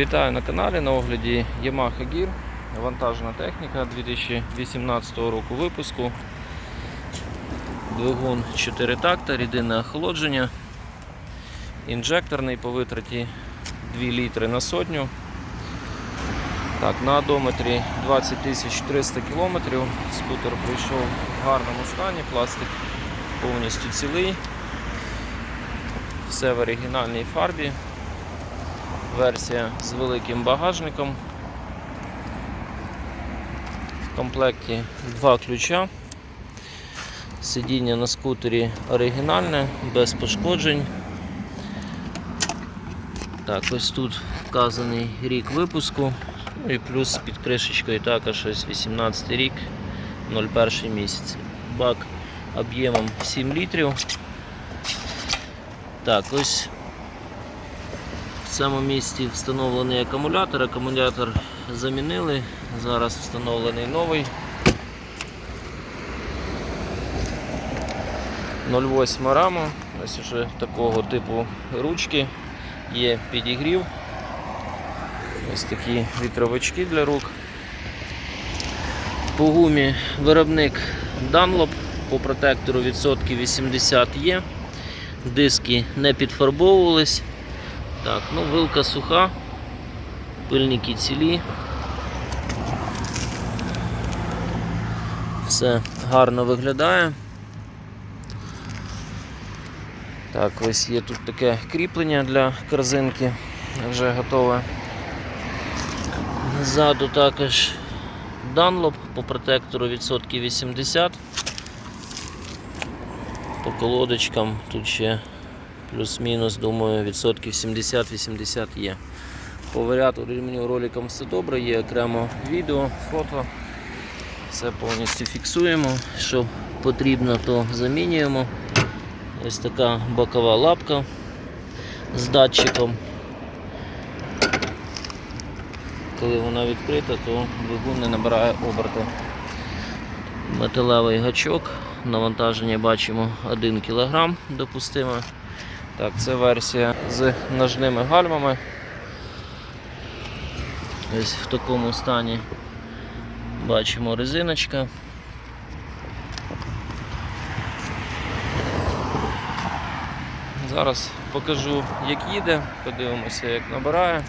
Вітаю на каналі на огляді Yamaha Gear, вантажна техніка 2018 року випуску. Двигун 4 такта, рідинне охолодження, інжекторний по витраті 2 літри на сотню. Так, на одометрі 20 300 км. Скутер прийшов в гарному стані, пластик повністю цілий. Все в оригінальній фарбі. Версія з великим багажником. В комплекті два ключа. Сидіння на скутері оригінальне, без пошкоджень. Так, ось тут вказаний рік випуску. Ну і плюс під кришечкою також ось 18 рік, 01 місяць. Бак об'ємом 7 літрів. Так, ось в цьому місці встановлений акумулятор. Акумулятор замінили. Зараз встановлений новий. 0,8 рама. Ось уже такого типу ручки. Є підігрів. Ось такі вітровички для рук. По гумі виробник Dunlop, по протектору відсотків 80 є. Диски не підфарбовувались. Так, ну вилка суха, пильники цілі. Все гарно виглядає. Так, ось є тут таке кріплення для корзинки, вже готове. Ззаду також Dunlop по протектору відсотків 80. По колодочкам тут ще плюс-мінус, думаю, відсотків 70-80 є. По варіатору ремню роликам все добре, є окремо відео, фото. Все повністю фіксуємо. Що потрібно, то замінюємо. Ось така бокова лапка з датчиком. Коли вона відкрита, то двигун не набирає оберти. Металевий гачок, навантаження бачимо 1 кг допустиме. Так, це версія з ножними гальмами. Ось в такому стані бачимо резиночка. Зараз покажу, як їде, подивимося, як набирає.